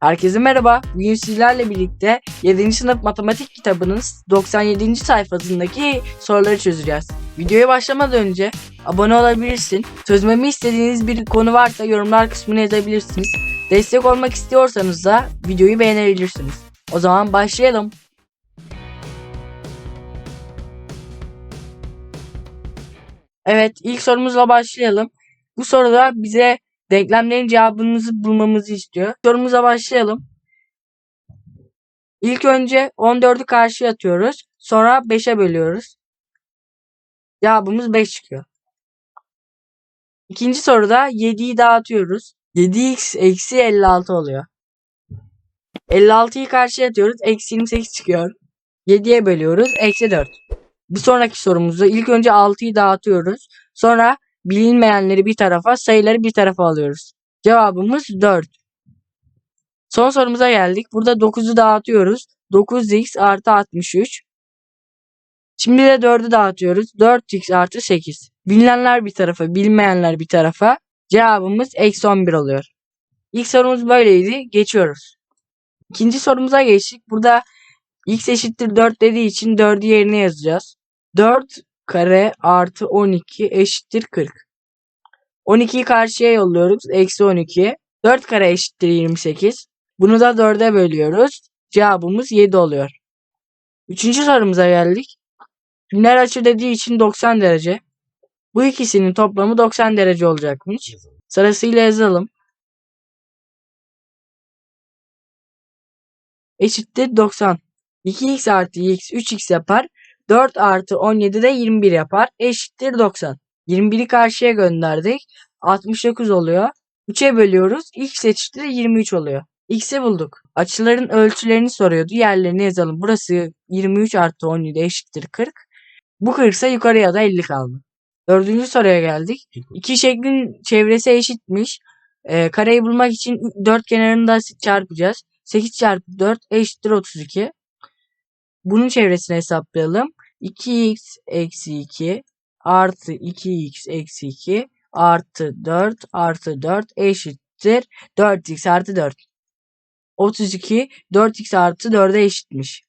Herkese merhaba. Bugün sizlerle birlikte 7. sınıf matematik kitabının 97. sayfasındaki soruları çözeceğiz. Videoya başlamadan önce abone olabilirsin. Çözmemi istediğiniz bir konu varsa yorumlar kısmına yazabilirsiniz. Destek olmak istiyorsanız da videoyu beğenebilirsiniz. O zaman başlayalım. Evet, ilk sorumuzla başlayalım. Bu soruda bize denklemlerin cevabımızı bulmamızı istiyor. Sorumuza başlayalım. İlk önce 14'ü karşıya atıyoruz. Sonra 5'e bölüyoruz. Cevabımız 5 çıkıyor. İkinci soruda 7'yi dağıtıyoruz. 7x eksi 56 oluyor. 56'yı karşıya atıyoruz. Eksi 28 çıkıyor. 7'ye bölüyoruz. Eksi 4. Bir sonraki sorumuzda ilk önce 6'yı dağıtıyoruz. Sonra bilinmeyenleri bir tarafa, sayıları bir tarafa alıyoruz. Cevabımız 4. Son sorumuza geldik. Burada 9'u dağıtıyoruz. 9x artı 63. Şimdi de 4'ü dağıtıyoruz. 4x artı 8. Bilinenler bir tarafa, bilinmeyenler bir tarafa. Cevabımız eksi 11 oluyor. İlk sorumuz böyleydi. Geçiyoruz. İkinci sorumuza geçtik. Burada x eşittir 4 dediği için 4'ü yerine yazacağız. 4 kare artı 12 eşittir 40. 12'yi karşıya yolluyoruz. Eksi 12. 4 kare eşittir 28. Bunu da 4'e bölüyoruz. Cevabımız 7 oluyor. Üçüncü sorumuza geldik. Günler açı dediği için 90 derece. Bu ikisinin toplamı 90 derece olacakmış. Sırasıyla yazalım. Eşittir 90. 2x artı x 3x yapar. 4 artı 17 de 21 yapar. Eşittir 90. 21'i karşıya gönderdik. 69 oluyor. 3'e bölüyoruz. X eşittir 23 oluyor. X'i bulduk. Açıların ölçülerini soruyordu. Yerlerini yazalım. Burası 23 artı 17 eşittir 40. Bu 40 ise yukarıya da 50 kaldı. Dördüncü soruya geldik. İki şeklin çevresi eşitmiş. Ee, kareyi bulmak için dört kenarını da çarpacağız. 8 çarpı 4 eşittir 32. Bunun çevresini hesaplayalım. 2x eksi 2 artı 2x eksi 2 artı 4 artı 4 eşittir 4x artı 4. 32 4x artı 4'e eşitmiş.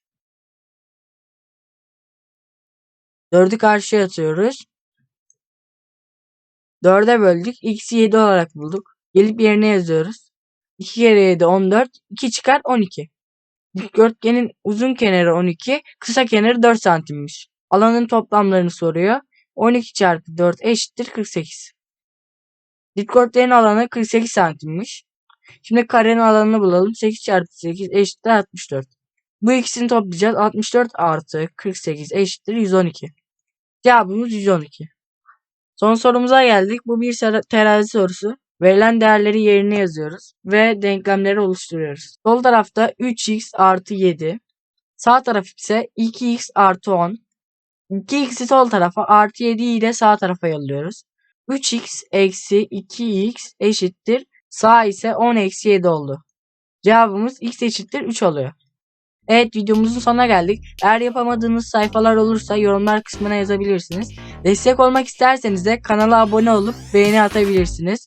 4'ü karşıya atıyoruz. 4'e böldük. X'i 7 olarak bulduk. Gelip yerine yazıyoruz. 2 kere 7 14. 2 çıkar 12. Dikdörtgenin uzun kenarı 12, kısa kenarı 4 santimmiş. Alanın toplamlarını soruyor. 12 çarpı 4 eşittir 48. Dikdörtgenin alanı 48 santimmiş. Şimdi karenin alanını bulalım. 8 çarpı 8 eşittir 64. Bu ikisini toplayacağız. 64 artı 48 eşittir 112. Cevabımız 112. Son sorumuza geldik. Bu bir terazi sorusu. Verilen değerleri yerine yazıyoruz ve denklemleri oluşturuyoruz. Sol tarafta 3x artı 7. Sağ taraf ise 2x artı 10. 2x'i sol tarafa artı 7 ile sağ tarafa yolluyoruz. 3x eksi 2x eşittir. Sağ ise 10 eksi 7 oldu. Cevabımız x eşittir 3 oluyor. Evet videomuzun sonuna geldik. Eğer yapamadığınız sayfalar olursa yorumlar kısmına yazabilirsiniz. Destek olmak isterseniz de kanala abone olup beğeni atabilirsiniz.